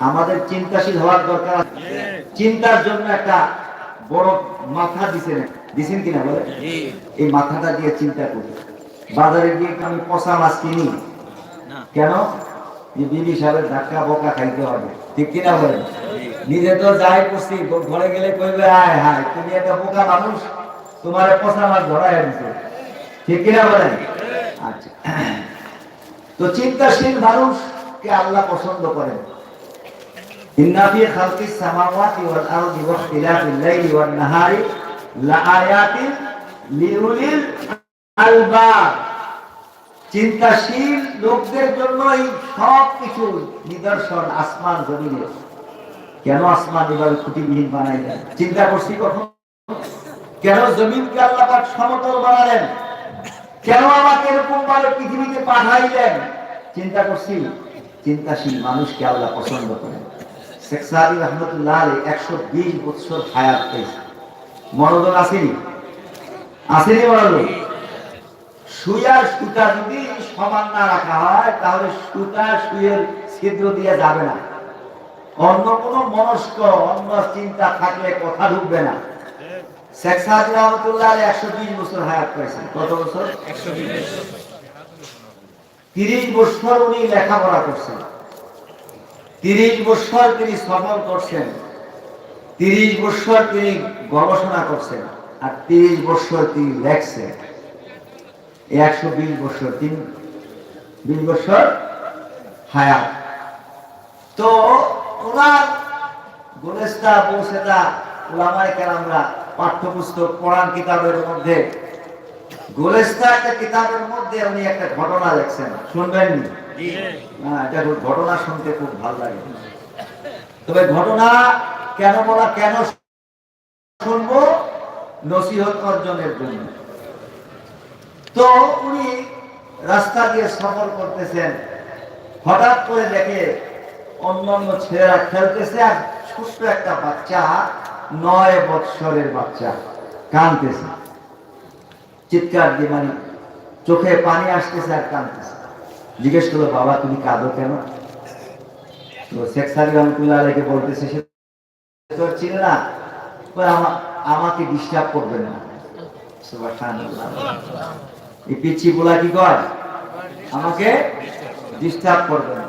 আমাদের চিন্তাশীল হওয়ার দরকার চিন্তার জন্য একটা বড় মাথা দিছেন। দিছেন কিনা বলে এই মাথাটা দিয়ে চিন্তা করি বাজারে গিয়ে আমি পচা মাছ কিনি? কেন? বিবি সাহেবের ধাক্কা বোকা খাইতে হবে। ঠিক কিনা বলেন? নিজে তো যাই করছি ঘরে গেলে কইবে আয় হায় তুমি একটা বোকা মানুষ তোমার পচা মাছ ধরা দিছে ঠিক কিনা বলেন? আচ্ছা। তো চিন্তাশীল মানুষকে আল্লাহ পছন্দ করেন। সামাওয়াতি ওয়াল আরদি ওয়া ইখতিলাফিল লাইলি ওয়ান নাহারি লাআয়াতিন লিউলিল আলবাব চিন্তাশীল লোকদের জন্য এই সব কিছু নিদর্শন আসমান জমিনে। কেন আসমান এভাবে খুঁটিবিহীন বানাইলেন চিন্তা করছি কখন? কেন জমিনকে আল্লাহ পাক সমতল বানালেন? কেন আমাকে এরকম ভাবে পৃথিবীতে পাঠাইলেন? চিন্তা করছি। চিন্তাশীল মানুষকে আল্লাহ পছন্দ করেন। শেখ সাহাবি রহমতুল্লাহ আলী একশো বিশ বছর হায়াত পেয়েছে। মনোযোগ আসেনি? আসেনি মনোযোগ সুইয়ার সুতা যদি সমান না রাখা হয় তাহলে সুতা সুয়ের ছিদ্র দিয়ে যাবে না। অন্য কোনো মনস্ক অন্য চিন্তা থাকলে কথা ঢুকবে না। শেখ সাহাবি রহমতুল্লাহ আলী একশো বিশ বছর হায়াত পেয়েছেন কত বছর। তিরিশ বছর উনি লেখাপড়া করছেন। তিরিশ বছর তিনি সফল করছেন। তিরিশ বছর তিনি গবেষণা করছেন আর তিরিশ বছর তিনি লেখছেন। একশো বিশ বছর তিন বিশ বছর হায়াত। তো ওনার গোলেস্তা বৌসেতা ওলামাই কেরামরা পাঠ্যপুস্তক পড়ান কিতাবের মধ্যে। গোলেস্তা একটা কিতাবের মধ্যে উনি একটা ঘটনা লেখছেন শুনবেন? হ্যাঁ, এটা ঘটনা শুনতে খুব ভালো লাগে। তবে ঘটনা কেন বলা কেন শুনব? নসিহত অর্জনের জন্য। তো উনি রাস্তা দিয়ে সফর করতেছেন। হঠাৎ করে দেখে অন্য অন্য ছেলেরা খেলতেছে আর ছোট্ট একটা বাচ্চা নয় বৎসরের বাচ্চা কাঁদতেছে। চিৎকার দিয়ে মানে চোখে পানি আসতেছে আর কাঁদতেছে। জিজ্ঞেস করল বাবা তুমি কাঁদো কেন? তো শেখ সাহেব রহমতুল্লাহ বলতেছে সে তো চিনে না আমাকে ডিস্টার্ব করবেন না। এই পিচ্ছি বলা কি আমাকে ডিস্টার্ব করবেন না।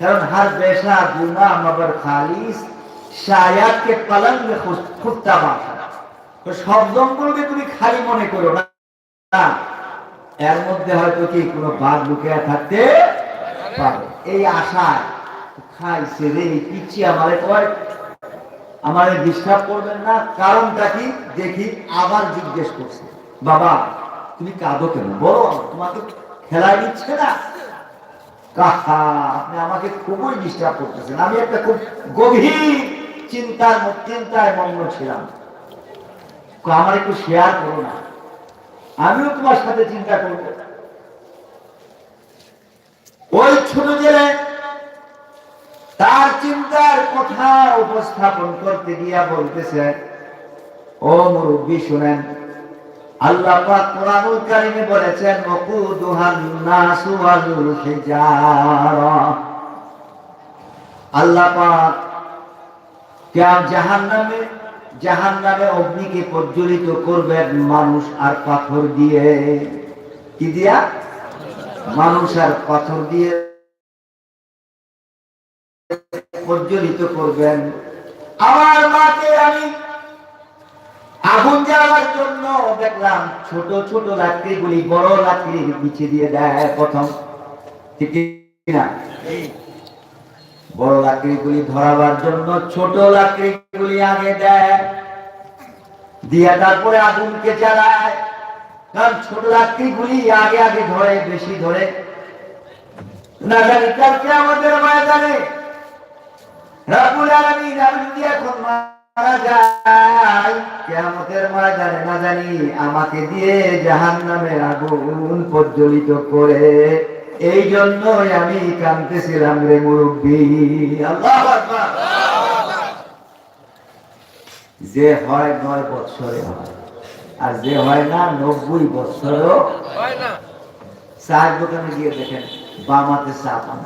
কারণ হার বেশা গুনা খালিস সব জঙ্গলকে তুমি খালি মনে করো না, এর মধ্যে হয়তো কি কোনো বাঘ লুকিয়ে থাকতে পারে? এই আশায় খাইছে রে পিচ্ছি আমারে কয়, আমারে ডিস্টার্ব করবেন না। কারণটা কি? দেখি, আবার জিজ্ঞেস করছে। বাবা, তুমি কাঁদো কেন? বলো, তোমাকে খেলায় দিচ্ছে না? কাহা, আপনি আমাকে খুবই ডিস্টার্ব করতেছেন। আমি একটা খুব গভীর চিন্তার চিন্তায় মগ্ন ছিলাম। আমার একটু শেয়ার করো না। আমিও তোমার সাথে চিন্তা করব। ওই ছোট জেলে তার চিন্তার কথা উপস্থাপন করতে গিয়া বলতেছে, ও মুরব্বী শুনেন, আল্লাহ কারিমে বলেছেন, ওকুদুহান নাসু ওয়াল হিজারা। আল্লাহ পাক জাহান্নামে অগ্নিকে প্রজ্বলিত করবেন মানুষ আর পাথর দিয়ে। কি দিয়া? মানুষ আর পাথর দিয়ে প্রজ্বলিত করবেন। আমার মাকে আমি আগুন জ্বালার জন্য দেখলাম ছোট ছোট লাকড়িগুলি, বড় লাকড়ি বিছিয়ে দিয়ে দেয় প্রথম। ঠিক না? বড় লাকড়িগুলি ধরাবার জন্য ছোট লাকড়িগুলি আগে দেয়। তারপরে আগুনকে জ্বালায়। কারণ ছোট লাকড়িগুলি আগে আগে ধরে, বেশি ধরে। না জানি, কালকে আমাদের ময়দানে আমাকে দিয়ে জাহান্নামের আগুন প্রজ্বলিত করে এই জন্যই আমি কাঁদতেছিলাম রে মুরব্বী। যে হয় নয় বৎসরে হয়, আর যে হয় না নব্বই বৎসরেও চায়ের দোকানে গিয়ে দেখেন বামাতে চা পান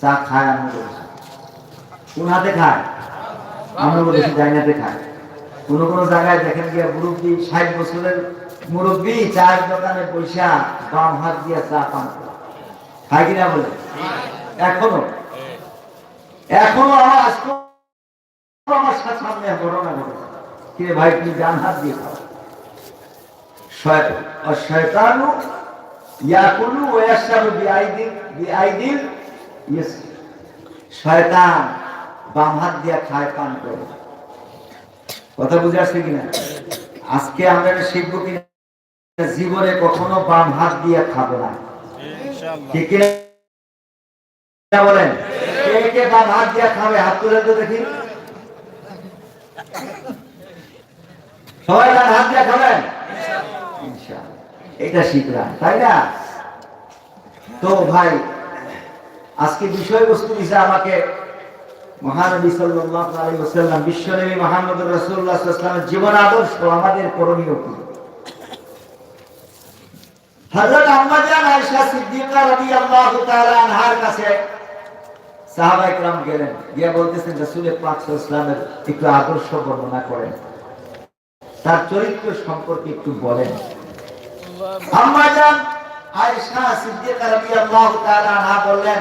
চা খায় আমি বলছি কোন হাতে খায়? আমরা বলেছি জায়গাতে খায়। কোন কোন জায়গায় দেখেন গিয়া মুরব্বী ষাট বছরের মুরব্বী, চায়ের দোকানে পয়সা বাম হাত দিয়ে চা পান করে। কিনা বলে? এখনও? এখনও আমার সামনে ঘটনা ঘটেছে কে ভাই, তুমি ডান হাত দিয়ে খাও। শয়তানু ইয়াকুলু ওয়া ইয়াশরাবু বিআইদিল বিআইদিল ইয়েস শয়তান বাম হাত দিয়ে খায়, পান করে। কথা বুঝে আসছে কিনা? আজকে আমরা শিখব কিনা? জীবনে কখনো বাম হাত দিয়ে খাব না। ঠিক বলেন? কে বাম হাত দিয়ে খাবে? হাত তুলে তো দেখি। সবাই ডান হাত দিয়ে খাবেন? এটা শিখলাম তাই না? তো ভাই আজকে বিষয়বস্তু দিছে আমাকে মহানবী সাল্লাল্লাহু আলাইহি ওয়াসাল্লাম বিশ্বনবী মুহাম্মদ রাসূলুল্লাহ সাল্লাল্লাহু আলাইহি ওয়াসাল্লামের জীবন আদর্শ আমাদের করণীয় কি? হযরত আম্মা জান আয়েশা সিদ্দিকা রাদিয়াল্লাহু তাআলা আনহার কাছে সাহাবা গেলেন গিয়ে বলতেছেন পাক সাল্লাল্লাহু একটু আদর্শ বর্ণনা করেন। তার চরিত্র সম্পর্কে একটু বলেন। আম্মা জান আয়েশা সিদ্দিকা রাদিয়াল্লাহু তাআলা আনহা বললেন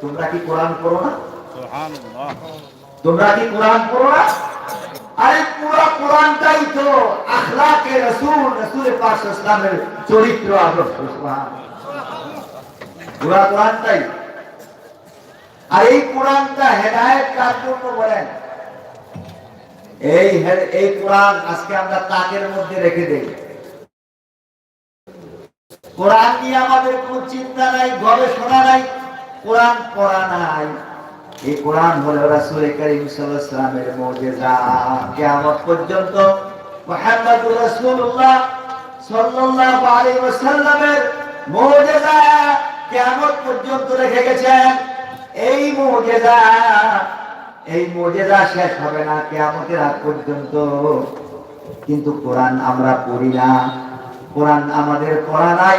তোমরা কি কোরআন পড়ো না? তোমরা কি কোরআন পড়ো না? আরে পুরো কোরআনটাই তো আখলাকে রাসূল রাসূল পাক সাল্লাল্লাহু আলাইহি ওয়াসাল্লামের চরিত্র আদর্শ পুরো কোরআনটাই। আর এই কোরআনটা হেদায়েত কার জন্য বলেন? এই এই কোরআন আজকে আমরা তাকের মধ্যে রেখে দেই। কোরআন নিয়ে আমাদের কোনো চিন্তা নাই, গবেষণা নাই, কোরআন পড়া নাই। এই কোরআন হলো রাসূল করিম সাল্লাল্লাহু আলাইহি মুজিজা। কিয়ামত পর্যন্ত মুহাম্মদুর রাসূলুল্লাহ সাল্লাল্লাহু আলাইহি ওয়াসাল্লামের মুজিজা কিয়ামত পর্যন্ত রেখে গেছেন। এই মুজিজা এই মুজিজা শেষ হবে না কিয়ামতের আগ পর্যন্ত। কিন্তু কোরআন আমরা পড়ি না। কোরআন আমাদের পড়া নাই।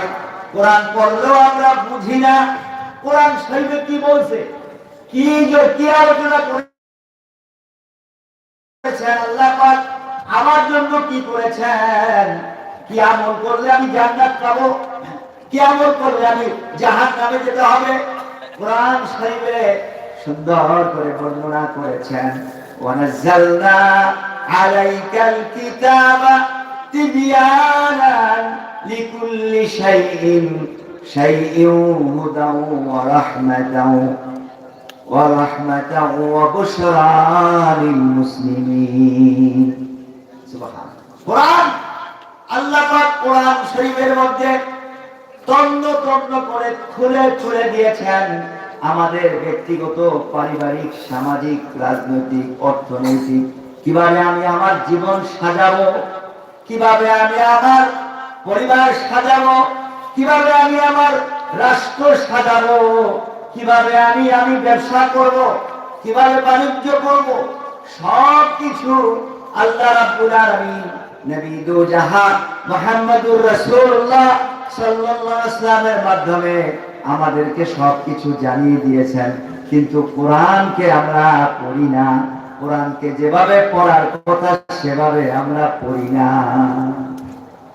কোরআন পড়লেও আমরা বুঝি না। কোরআন শরীফে কি বলছে? কি কি আলোচনা করেছেন আল্লাহ পাক? আমার জন্য কি করেছেন? কি আমল করলে আমি জান্নাত পাবো? কি আমল করলে আমি জাহান নামে যেতে হবে? কোরআন শরীফে সুন্দর করে বর্ণনা করেছেন, ওয়ানাজ্জালনা আলাইকাল কিতাবা তিবয়ানা লিকুল্লি শাইইন শাইইন হুদাও ওয়া রাহমাতাও। ورحمة وبشرى للمسلمين سبحان কোরআন আল্লাহ পাক কোরআন শরীফের মধ্যে তন্ন তন্ন করে খুলে খুলে দিয়েছেন আমাদের ব্যক্তিগত পারিবারিক সামাজিক রাজনৈতিক অর্থনৈতিক কিভাবে আমি আমার জীবন সাজাবো কিভাবে আমি আমার পরিবার সাজাবো কিভাবে আমি আমার রাষ্ট্র সাজাবো কীভাবে আমি আমি ব্যবসা করব, কীভাবে বাণিজ্য করব, সব কিছু আল্লাহ রাব্বুল আলামিন, নবী দু জাহান, মুহাম্মদুর রাসূলুল্লাহ সাল্লাল্লাহু আলাইহি ওয়াসাল্লামের মাধ্যমে আমাদেরকে সব কিছু জানিয়ে দিয়েছেন। কিন্তু কোরআনকে আমরা পড়ি না। কোরআনকে যেভাবে পড়ার কথা, সেভাবে আমরা পড়ি না।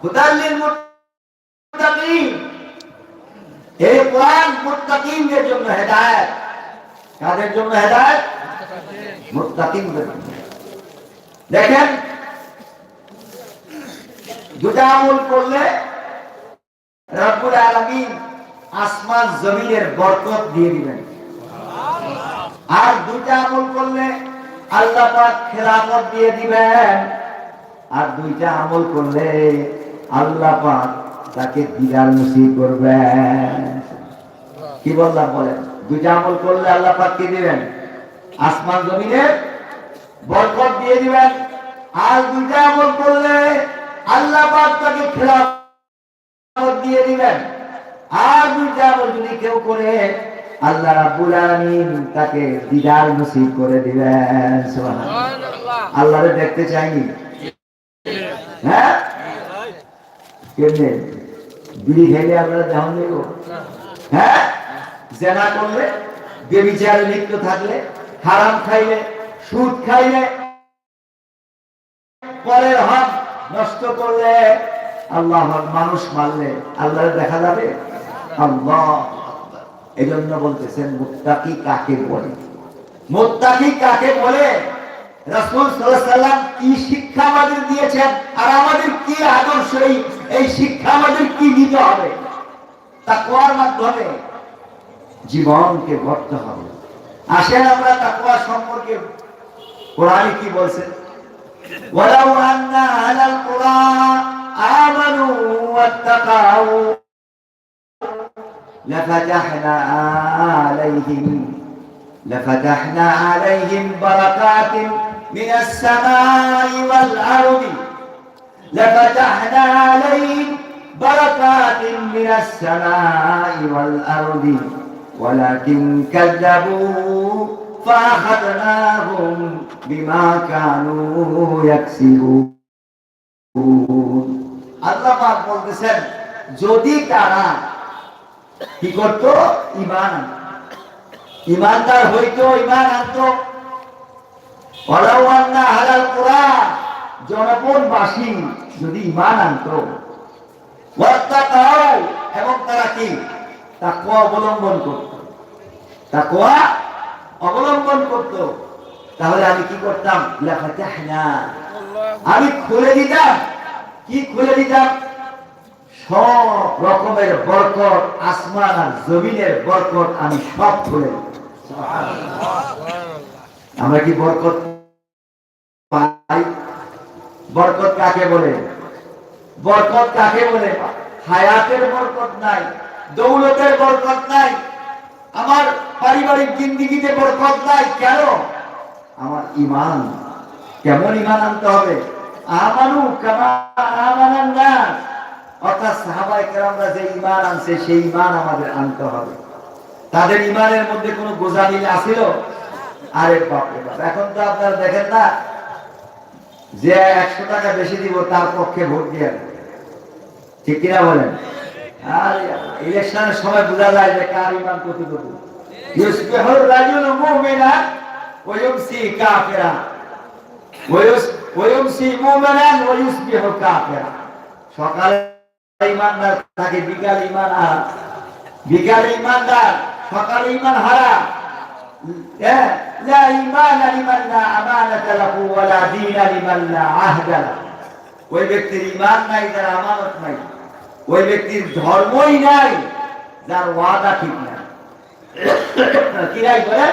হুদাল্লিল মুত্তাকিন। এই কোরআন মুত্তাকিনদের জন্য হেদায়েত কাদের জন্য হেদায়েত মুত্তাকিনদের জন্য দেখেন দুটা আমল করলে রব্বুল আলামিন আসমান জমিনের বরকত দিয়ে দিবেন আর দুইটা আমল করলে আল্লাহ পাক খেলাফত দিয়ে দিবেন। আর দুইটা আমল করলে আল্লাহ পাক তাকে দিদার মুসি করবেন কি বললাম বলেন? দুইটা আমল করলে আল্লাহ পাক কি দিবেন? আসমান জমিনে বরকত দিয়ে দিবেন। আর দুইটা আমল করলে আল্লাহ পাক তাকে খেলাফত দিয়ে দিবেন। আর দুইটা আমল যদি কেউ করে, আল্লাহ রাব্বুল আলামিন তাকে দিদার নসিব করে দিবেন। সুবহানাল্লাহ। আল্লাহরে দেখতে চাইনি? হ্যাঁ? কেমনে? বিড়ি খেলে আমরা জাহান দেব হ্যাঁ? জেনা করলে লিপ্ত থাকলে, হারাম খাইলে, সুদ খাইলে, পরের নষ্ট করলে মানুষ মারলে আল্লাহ দেখা যাবে? আল্লাহ এই জন্য বলতেছেন, মুত্তাকি কাকে বলে? মুত্তাকি কাকে বলে? রাসূল সাল্লাম কি শিক্ষা আমাদের দিয়েছেন আর আমাদের কি আদর্শ এই এই শিক্ষা আমাদের কি দিতে হবে তাকওয়ার মাধ্যমে জীবনকে গড়তে হবে আসেন আমরা তাকওয়া সম্পর্কে কোরআনে কি বলছে ولو أن أهل القرى آمنوا واتقوا لفتحنا عليهم لفتحنا عليهم بركات من السماء والأرض لفتحنا عليهم بركات من السماء والأرض ولكن كذبوا فأخذناهم بما كانوا يكسبون আল্লাহ পাক বলতেছেন যদি তারা কি করত ইমান ইমানদার হইতো ইমান আনতো অলাওয়ান্না হালাল কোরআন জনপদবাসী যদি ইমান আনতো এবং তারা কি? তাকওয়া অবলম্বন করত। তাকওয়া অবলম্বন করত। তাহলে আমি কি করতাম? লাফাতাহনা। আমি খুলে দিতাম। কি খুলে দিতাম? সব রকমের বরকত, আসমান আর জমিনের বরকত আমি সব খুলে আমরা কি বরকত পাই বরকত কাকে বলে? বরকত কাকে বলে? হায়াতের বরকত নাই, দৌলতের বরকত নাই, আমার পারিবারিক জিন্দিগিতে বরকত নাই, কেন? আমার ইমান কেমন ইমান আনতে হবে? আমানু কামা আমানান নাস। অর্থাৎ সাহাবাই কেরামরা যে ইমান আনছে, সেই ইমান আমাদের আনতে হবে। তাদের ইমানের মধ্যে কোনো গোজামিল আছিল আরে বাপরে বাপ, এখন তো আপনারা দেখেন না যে একশো টাকা বেশি দিব তার পক্ষে ভোট দিয়ে। ঠিক কিনা বলেন? আর ইলেকশনের সময় বোঝা যায় যে কার ইমান কতটুকু। সকালে ইমানদার থাকে বিকাল ইমান বিকালে ইমানদার সকালে ইমান হারা হ্যাঁ, লা ঈমান লিমান লা আমানাতা লাহু ওয়া লা দীন লিমান লা আহদা। ওই ব্যক্তির ইমান নাই, যার আমানত নাই। ওই ব্যক্তির ধর্মই নাই, যার ওয়াদা ঠিক নাই। কি নাই করে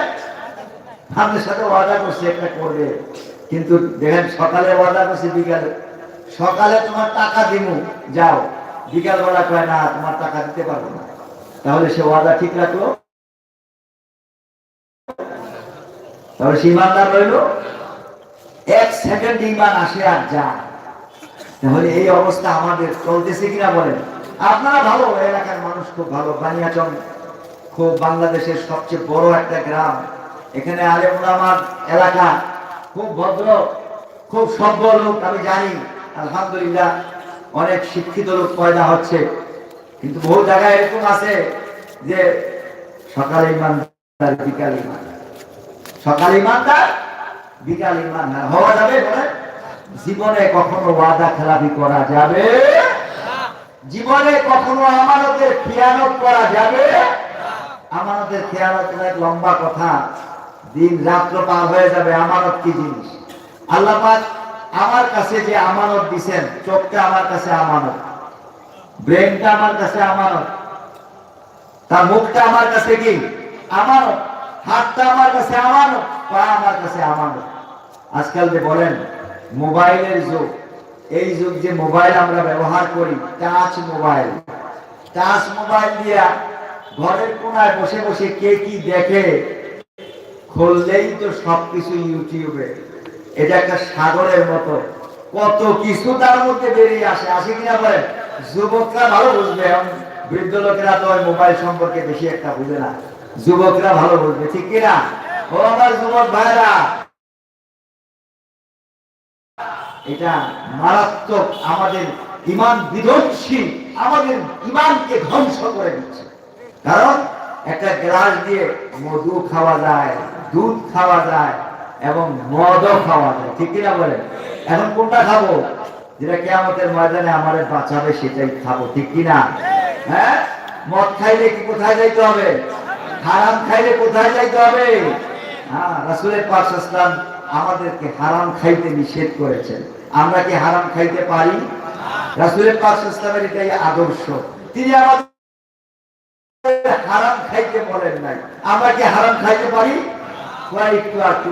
আমাদের সাথে ওয়াদা করছে, একটা করবে। কিন্তু দেখেন, সকালে ওয়াদা করছে, বিকালে। সকালে তোমার টাকা দিমু, যাও। বিকাল বেলা কয়, না, তোমার টাকা দিতে পারব না। তাহলে সে ওয়াদা ঠিক রাখল? তাহলে সে রইল। এক সেকেন্ড ইমান আসে আর যায়। তাহলে এই অবস্থা আমাদের চলতেছে কিনা বলেন? আপনারা ভালো এলাকার মানুষ খুব ভালো। বানিয়াচং খুব বাংলাদেশের সবচেয়ে বড় একটা গ্রাম। এখানে আলেমুল আমার এলাকা খুব ভদ্র, খুব সভ্য লোক, আমি জানি। আলহামদুলিল্লাহ, অনেক শিক্ষিত লোক পয়দা হচ্ছে। কিন্তু বহু জায়গায় এরকম আছে যে সকালে ইমানদার, বিকালে ইমানদার। সকালে ইমানদার বিকাল ইমানদার হওয়া যাবে জীবনে কখনো ওয়াদা খেলাপি করা যাবে? জীবনে কখনো আমানতের খেয়ানত করা যাবে? আমানতের খেয়ানত অনেক লম্বা কথা। দিন রাত্র পার হয়ে যাবে। আমানত কি জিনিস? আল্লাহ আমার কাছে যে আমানত দিছেন, চোখটা আমার কাছে আমানত। ব্রেনটা আমার কাছে আমানত। তার মুখটা আমার কাছে কি? আমানত। হাতটা আমার কাছে আমানত পা আমার কাছে আমানত আজকাল যে বলেন, মোবাইলের যুগ, এই যুগ যে মোবাইল আমরা ব্যবহার করি, টাচ মোবাইল। টাচ মোবাইল দিয়া ঘরের কোনায় বসে বসে কে কি দেখে, খুললেই তো সবকিছু ইউটিউবে। এটা একটা সাগরের মতো। কত কিছু তার মধ্যে বেরিয়ে আসে। আসে কিনা বলেন? যুবকরা ভালো বুঝবে বৃদ্ধ লোকেরা তো মোবাইল সম্পর্কে বেশি একটা বুঝে না। যুবকরা ভালো বুঝবে ঠিক কিনা? ও আমার যুবক ভাইরা এটা মারাত্মক আমাদের ইমান বিধ্বংসী, আমাদের ইমানকে ধ্বংস করে দিচ্ছে। কারণ একটা গ্লাস দিয়ে মধু খাওয়া যায়, দুধ খাওয়া যায় এবং মদও খাওয়া যায়, ঠিক কিনা বলেন? এখন কোনটা খাব? যেটা কেয়ামতের ময়দানে আমার বাঁচাবে সেটাই খাব, ঠিক কিনা? হ্যাঁ? মদ খাইলে কি কোথায় যাইতে হবে? হারাম খাইলে কোথায় যাইতে হবে? হ্যাঁ রাসুলের ইসলাম আমাদেরকে হারাম খাইতে নিষেধ করেছেন। আমরা কি হারাম খাইতে পারি? রাসুলের ইসলামের এটাই আদর্শ। তিনি আমাদের হারাম খাইতে বলেন নাই। আমরা কি হারাম খাইতে পারি? একটু একটু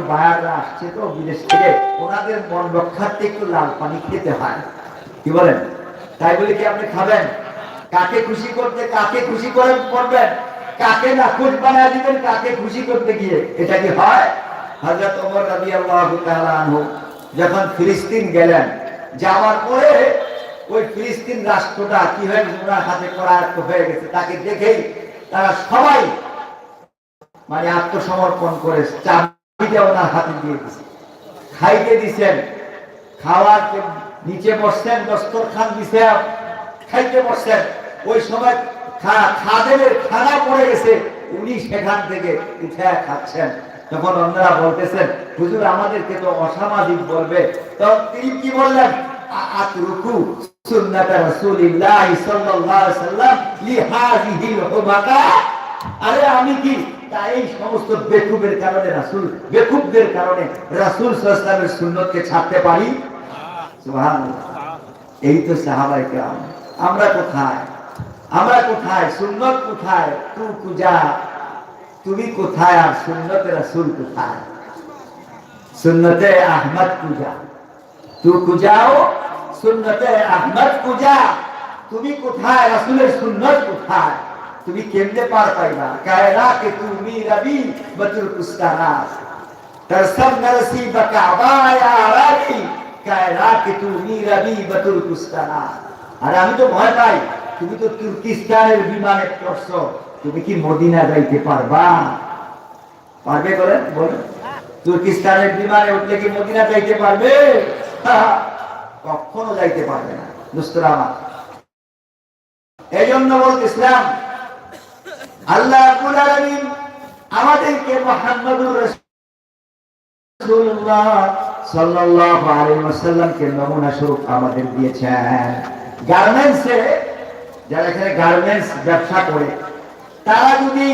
আসছে তো বিদেশ থেকে। ওনাদের মন লাল পানি খেতে হয়। কি বলেন? তাই বলে কি আপনি খাবেন? কাকে খুশি করতে কাকে খুশি করে করবেন কাকে না খুশ বানায় দিবেন, কাকে খুশি করতে গিয়ে? এটা কি হয়? হযরত ওমর তাআলা আনহু যখন ফিলিস্তিন গেলেন, যাওয়ার পরে ওই ফিলিস্তিন রাষ্ট্রটা কি হয়ে ওনার হাতে করায়ত্ত হয়ে গেছে। তাকে দেখেই তারা সবাই মানে আত্মসমর্পণ করে চাবিটা ওনার হাতে দিয়ে দিছে। খাইতে দিছেন। খাওয়ার নিচে বসছেন, দস্তরখান দিছে খাইতে বসছেন। ওই সময় পড়ে গেছে। উনি সেখান থেকে উঠে খাচ্ছেন। তখন অন্যরা বলতেছেন, হুজুর, আমাদেরকে তো অসামাজিক বলবে। তখন তিনি কি বললেন? আরে আমি কি? সমস্ত বেকুবের কারণে রাসূল কারণে পারি? এই তো আমরা কোথায়? আমরা কোথায় সুন্নত কোথায় তু কুজা তুমি কোথায় আর সুন্নত রাসুল কোথায় সুন্নতে আহমদ কুজা তু কুজাও সুন্নতে আহমদ কুজা তুমি কোথায় রাসুলের সুন্নত কোথায় তুমি কেমনে পার পাইবা কায়রা কে তুমি রবি বতুল কুস্তানাস তরসব নরসি বকাবা ইয়া রাবি কায়রা কে তুমি রবি বতুল কুস্তানাস আর আমি তো ভয় পাই তুমি তো তুর্কিস্তানের বিমানে চড়ছো তুমি কি মদিনা যাইতে পারবা? পারবে বলেন বলেন। তুর্কিস্তানের বিমানে উঠলে কি মদিনা যাইতে পারবে? কখনো যাইতে পারবে না, দুস্তরা আমার। এই জন্য বলতেছিলাম আল্লাহ রাব্বুল আলামিন আমাদেরকে মুহাম্মদুর সাল্লাল্লাহু আলাইহি ওয়াসাল্লামকে নমুনা স্বরূপ আমাদের দিয়েছেন। গার্মেন্টসে যারা এখানে গার্মেন্টস ব্যবসা করে, তারা যদি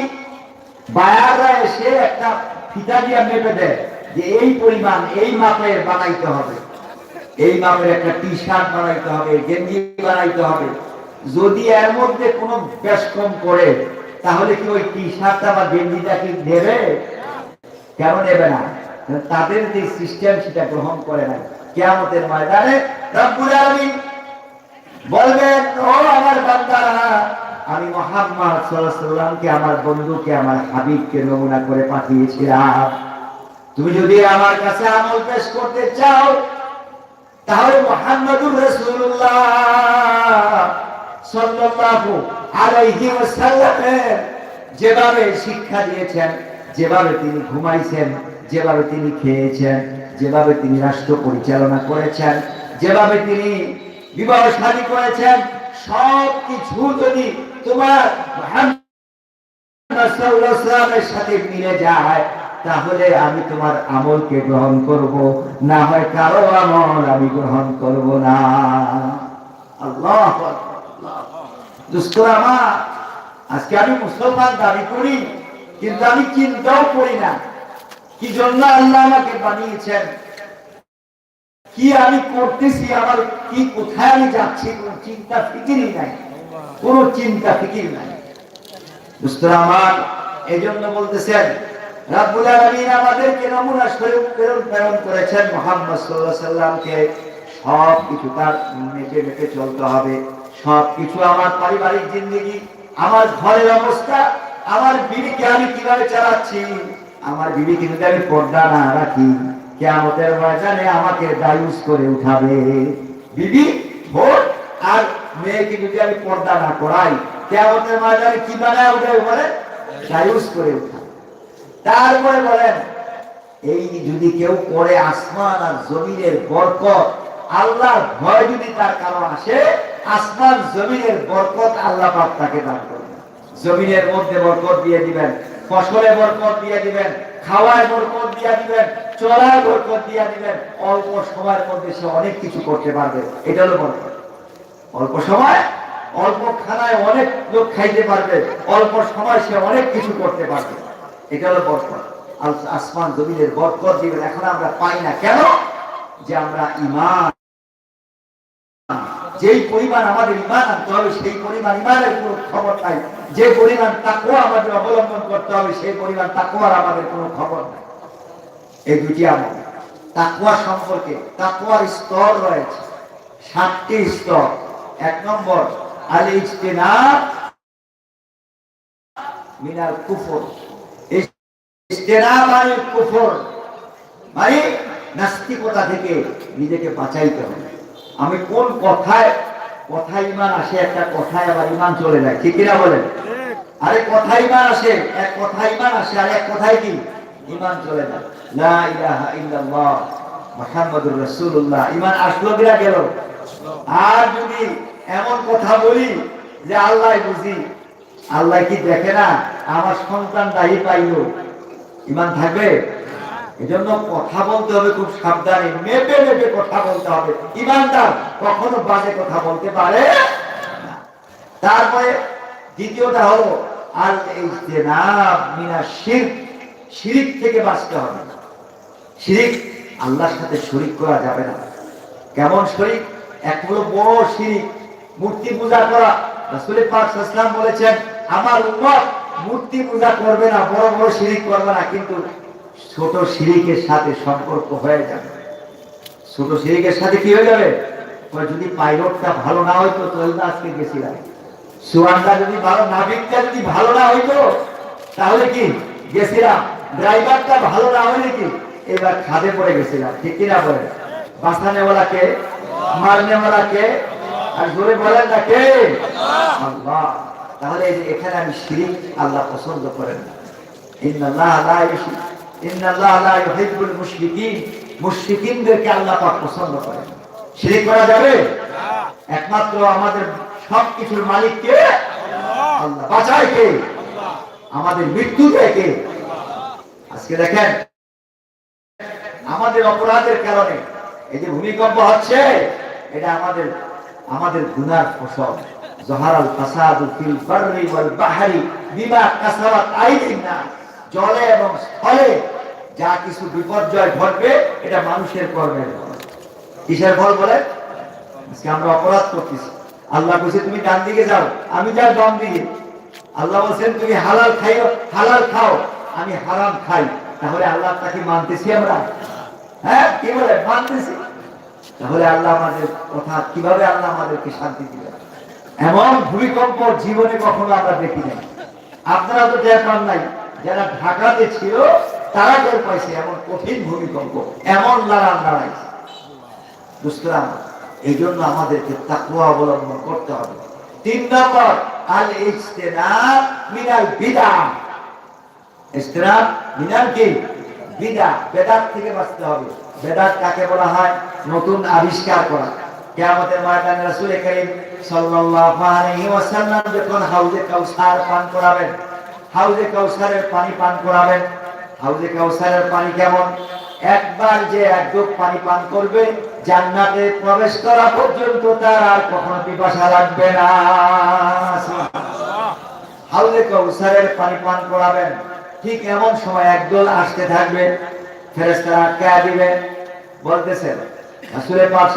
বায়াররা এসে একটা ফিতা দিয়ে মেপে দেয় যে এই পরিমাণ, এই মাপের বানাইতে হবে। এই মাপের একটা টি শার্ট বানাইতে হবে, গেঞ্জি বানাইতে হবে। যদি এর মধ্যে কোনো বেশ কম করে, তাহলে কি ওই টি শার্টটা বা গেঞ্জিটা কি নেবে? কেন নেবে না? তাদের যে সিস্টেম সেটা গ্রহণ করে না কেয়ামতের ময়দানে রব্বুল আলামিন বলবেন, ও আমার বান্দারা, আমি মোহাম্মদ আমার বন্ধুকে, আমার হাবিবকে নমুনা করে পাঠিয়েছিলাম। তুমি যদি আমার কাছে আমল পেশ করতে চাও, তাহলে মোহাম্মদুর সাল্লাল্লাহু আলাইহি ওয়াসাল্লামের যেভাবে শিক্ষা দিয়েছেন, যেভাবে তিনি ঘুমাইছেন, যেভাবে তিনি খেয়েছেন, যেভাবে তিনি রাষ্ট্র পরিচালনা করেছেন, যেভাবে তিনি বিবাহ শাদী করেছেন সব যদি তোমার সাথে মিলে যায়, তাহলে আমি তোমার আমলকে গ্রহণ করব। না হয় কারও আমল আমি গ্রহণ করব না। আল্লাহ দুস্তরা মা আজকে আমি মুসলমান দাবি করি, কিন্তু আমি চিন্তাও করি না। কি জন্য আল্লাহ আমাকে বানিয়েছেন? কি আমি করতেছি আমার কি, কোথায় আমি যাচ্ছি, কোন চিন্তা ফিকিরই নাই। কোন চিন্তা ফিকির নাই। আমার এই জন্য বলতেছেন আমাদেরকে নমুনা স্বরূপ প্রেরণ প্রেরণ করেছেন মুহাম্মদ আলাইহি সাল্লামকে। সব কিছু তার মেপে মেপে চলতে হবে। সব কিছু আমার পারিবারিক জিন্দগি, আমার ঘরের অবস্থা, আমার বিবিকে আমি কীভাবে চালাচ্ছি? আমার বিবিকে যদি আমি পর্দা না রাখি কেয়ামতের ময়দানে আমাকে দায়ুস করে উঠাবে। বিবি ভোট আর মেয়েকে যদি আমি পর্দা না করাই, কেয়ামতের ময়দানে কি বানায় উঠাবে বলে? দায়ুস করে উঠাবে। তারপরে বলেন, এই যদি কেউ করে আসমান আর জমিনের বরকত, আল্লাহর ভয় যদি তার কারণ আসে, আসমান জমিনের বরকত আল্লাহ পাক তাকে দান করবে জমিনের মধ্যে বরকত দিয়ে দিবেন, ফসলে বরকত দিয়ে দিবেন, খাওয়ায় বরকত দিয়ে দিবেন চলায় বরকত দিয়ে দিবেন। অল্প সময়ের মধ্যে সে অনেক কিছু করতে পারবে। এটা হলো অল্প সময়, অল্প খানায় অনেক লোক খাইতে পারবে। অল্প সময় সে অনেক কিছু করতে পারবে। এটা হলো বরকত। আসমান জমিনের বরকত দিবেন। এখন আমরা পাই না। কেন? যে আমরা ইমান যেই পরিমাণ আমাদের ইমান আনতে হবে, সেই পরিমাণ ইমানের কোনো খবর নাই। যে পরিমাণ তাকুয়া আমাদের অবলম্বন করতে হবে, সেই পরিমাণ তাকুয়ার আমাদের কোনো খবর নাই। এই দুটি আমল। তাকুয়া সম্পর্কে তাকুয়ার স্তর রয়েছে। সাতটি স্তর। এক নম্বর মিনাল কুফর। কুফর মানে নাস্তিকতা থেকে নিজেকে বাঁচাইতে হবে। আমি কোন কথায় কথায় ইমান আসে, একটা কথায় আবার ইমান চলে যায়, ঠিক কিনা বলেন? আরে কথা ইমান আসে, এক কথা ইমান আসে, আর এক কথায় কি? ইমান চলে যায় লা ইলাহা ইল্লাল্লাহ, মুহাম্মাদুর রাসূলুল্লাহ। ইমান আসলো গেল আর যদি এমন কথা বলি যে আল্লাহ বুঝি, আল্লাহ কি দেখে না আমার সন্তান দায়ী পাইলো? ইমান থাকবে? এজন্য কথা বলতে হবে, খুব সাবধানে মেপে মেপে কথা বলতে হবে। ইমানদার কখনো বাজে কথা বলতে পারে তারপরে দ্বিতীয়টা হলো আল ইজতিনাব মিনা শিরক শিরিক থেকে বাঁচতে হবে। শিরিক আল্লাহর সাথে শরিক করা যাবে না। কেমন শরিক? এক হলো বড় শিরিক, মূর্তি পূজা করা। রাসূল পাক ওয়াসাল্লাম বলেছেন, আমার উম্মত মূর্তি পূজা করবে না, বড় বড় শিরিক করবে না, কিন্তু ছোট শিরিকের সাথে সম্পর্ক হয়ে যাবে। ছোট শিরিকের সাথে কি হয়ে যাবে? যদি পাইলটটা ভালো না হইতো, তাহলে আজকে গেছিলাম। সুয়ানটা যদি ভালো, নাবিকটা যদি ভালো না হইতো, তাহলে কি? গেছিলাম। ড্রাইভারটা ভালো না হলে কি? এবার খাদে পড়ে গেছিলাম, ঠিক কিনা বলে বাঁচানেওয়ালা কে? মারনেওয়ালা কে? আর জোরে বলেন না কে? আল্লাহ। তাহলে এখানে আমি শিরিক আল্লাহ পছন্দ করেন না। ইন্নাল্লাহ লা ইউশি- ইন্নাল্লাহ লা ইউহিব্বুল মুশরিকিন। মুশরিকিনদেরকে আল্লাহ পাক পছন্দ করেন। শিরিক করা যাবে? একমাত্র আমাদের সবকিছুর মালিক কে? আল্লাহ। বাঁচায় কে? আমাদের মৃত্যু কে? আজকে দেখেন, আমাদের অপরাধের কারণে এই যে ভূমিকম্প হচ্ছে, এটা আমাদের আমাদের গুনার ফসল। জহারাল ফিল বাররি ওয়াল বাহরি বিমা কাসাবাত আইদিন না জলে এবং স্থলে যা কিছু বিপর্যয় ঘটবে, এটা মানুষের কর্মের কিসের ফল বলে? আজকে আমরা অপরাধ করতেছি। আল্লাহ বলছে, তুমি ডান দিকে যাও, আমি যাই বাম দিকে। আল্লাহ বলছেন, তুমি হালাল খাইও, হালাল খাও, আমি হারাম খাই। তাহলে আল্লাহ তাকে মানতেছি আমরা? হ্যাঁ কি বলে? মানতেছি। তাহলে আল্লাহ আমাদের কথা কীভাবে আল্লাহ আমাদেরকে শান্তি দিবেন? এমন ভূমিকম্প জীবনে কখনো আমরা দেখি নাই। আপনারা তো পান নাই, যারা ঢাকাতে ছিল, তারা টের পাইছে এমন কঠিন ভূমিকম্প, এমন লড়ান দাঁড়াইছে বুঝলাম এই জন্য আমাদেরকে তাকুয়া অবলম্বন করতে হবে। তিন নম্বর আল ইজতেনাব মিনাল বিদা মিনাল কি? বিদা বেদাত থেকে বাঁচতে হবে। বেদাত কাকে বলা হয়? নতুন আবিষ্কার করা। করিম সাল্লাল্লাহু আলাইহি যখন হাউজে কাউসার পান করাবেন, হাউজে কাউসারের পানি পান করাবেন, হাউজে কাউসারের পানি কেমন? একবার যে এক ডুব পানি পান করবে, জান্নাতে প্রবেশ করা পর্যন্ত তার আর কখনো পিপাসা লাগবে না। হাউজে কাউসারের পানি পান করাবেন ঠিক এমন সময় একদল আসতে থাকবে, ফেরেশতারা আটকায় দিবে। পাক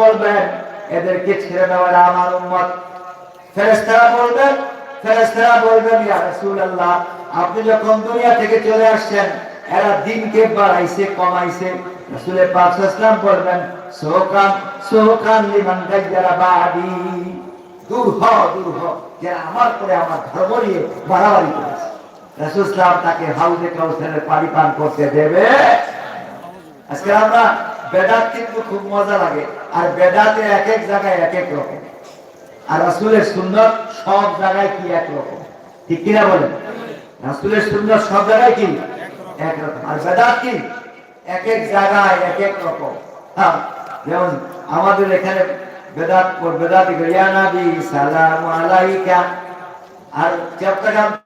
বলবেন এদেরকে ছেড়ে দেওয়া এরা আমার ফেরেশতারা বলবেন ফেরেশতারা বলবেন আপনি যখন দুনিয়া থেকে চলে আসছেন, এরা দিনকে বাড়াইছে, কমাইছে। রাসূলে পাক বলবেন সোকান লিমান দূর হ দূর হ যারা আমার করে আমার ধর্ম নিয়ে বাড়াবাড়ি করেছে রাসূল সাল্লাল্লাহু তাকে পানি পান করতে দেবে। আজকে আমরা বেদাত কিন্তু খুব মজা লাগে। আর বেদাতে এক এক জায়গায় এক এক রকম। আর রাসূলের সুন্নত সব জায়গায় কি এক রকম? ঠিক কিনা বলেন? রাসূলের সুন্নত সব জায়গায় কি? এক রকম। আর বেদাত কি? এক এক জায়গায় এক এক রকম। হ্যাঁ যেমন আমাদের এখানে বেদাত বেদাত ইয়া নবী, সালাম আলাইকা। আর চট্টগ্রাম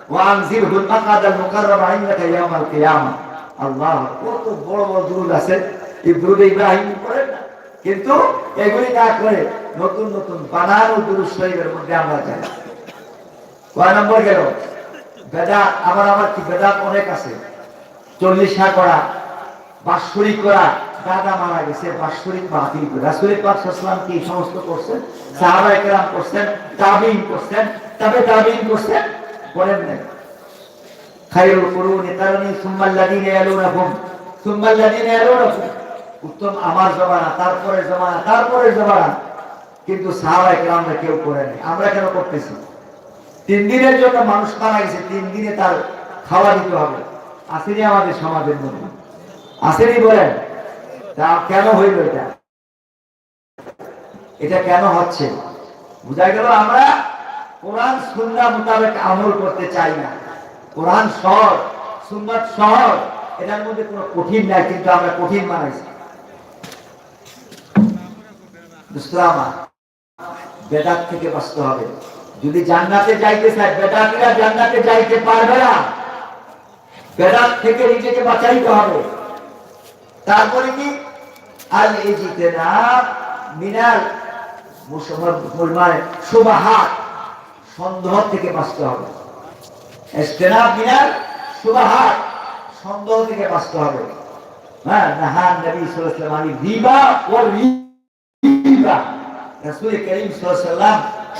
ওয়ানজিরহুল মাকাদাল মুকাররাম ইন্নাকা ইয়াওমাল কিয়ামা। আল্লাহ, কত বড় বড় দুরুদ আছে। এই দুরুদ ইব্রাহিম করেন না। কিন্তু এগুলি না করে নতুন নতুন বানানো দুরুদ শরীফের মধ্যে আমরা যাই। কয় নম্বর গেল? বেদা আমার আমার কি বেদা অনেক আছে। চল্লিশা করা, বাৎসরিক করা, দাদা মারা গেছে, বাৎসরিক মাহফিল করে। রাসুলের পাকসালাম কি সমস্ত করছেন? সাহাবাহাম করছেন তাবিন করছেন, তবে তাবিন করছেন বলেন না খায়রুল কুরুনি কারণি সুম্মাল লাযিনা ইয়ালুনাহুম। সুম্মাল লাযিনা ইয়ালুনাহুম। উত্তম আমার জমানা তারপরে জমানা তারপরে জমানা। কিন্তু সাহাবায়ে কেরামরা কেউ করে নাই। আমরা কেন করতেছি? তিন দিনের জন্য মানুষ মারা গেছে, তিন দিনে তার খাওয়া দিতে হবে। আসেনি আমাদের সমাজের মধ্যে। আসেনি বলেন? তা কেন হইল এটা? এটা কেন হচ্ছে? বুঝা গেল আমরা কোরআন, সুন্নাহ মোতাবেক আমল করতে চাই না। কোরআন সহজ সুন্নাত সহজ এটার মধ্যে কোনো কঠিন নাই, কিন্তু আমরা কঠিন বানাইছি বেদাত থেকে বাঁচতে হবে। যদি জান্নাতে যাইতে চায়, বেদাতিরা জান্নাতে যাইতে পারবে না। বেদাত থেকে নিজেকে বাঁচাইতে হবে। তারপরে কি? আল এজিতে না মিনাল মুসলমান সুবাহাত। সন্দেহ থেকে বাঁচতে হবে। সন্দেহ থেকে বাঁচতে হবে। হ্যাঁ রিবা রিবা। করিম ওয়াসাল্লাম